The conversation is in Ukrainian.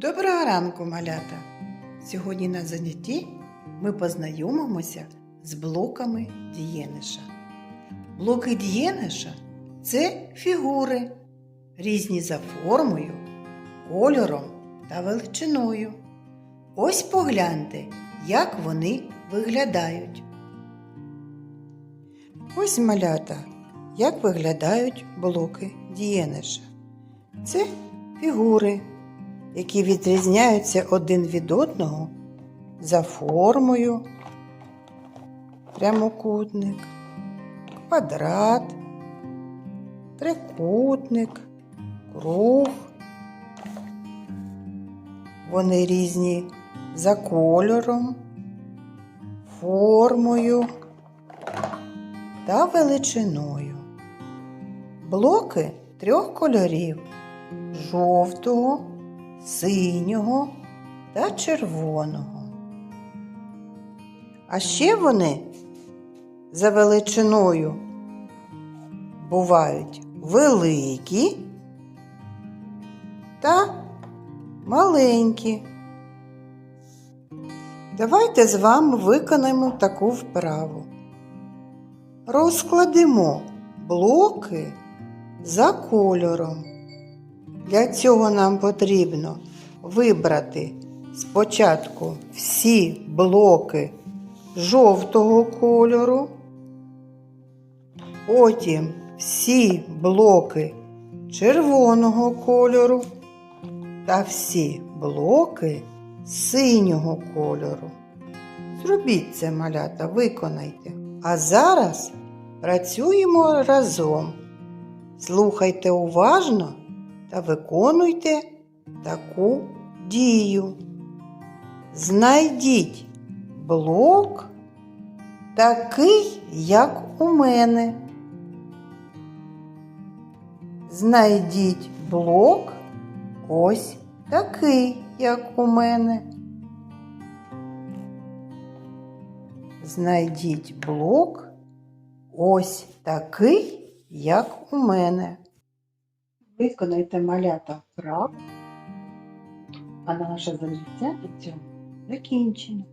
Доброго ранку, малята! Сьогодні на занятті ми познайомимося з блоками дієниша. Блоки дієниша це фігури, різні за формою, кольором та величиною. Ось погляньте, як вони виглядають. Ось малята, як виглядають блоки дієниша. Це фігури, які відрізняються один від одного за формою, прямокутник, квадрат, трикутник, круг. Вони різні за кольором, формою та величиною. Блоки трьох кольорів жовтого, синього та червоного. А ще вони за величиною бувають великі та маленькі. Давайте з вами виконаємо таку вправу. Розкладемо блоки за кольором. Для цього нам потрібно вибрати спочатку всі блоки жовтого кольору, потім всі блоки червоного кольору та всі блоки синього кольору. Зробіть це, малята, виконайте. А зараз працюємо разом. Слухайте уважно та виконуйте таку дію. Знайдіть блок такий, як у мене. Знайдіть блок ось такий, як у мене. Знайдіть блок ось такий, як у мене. Виконайте малята вправ, а наше заняття на цьому закінчено.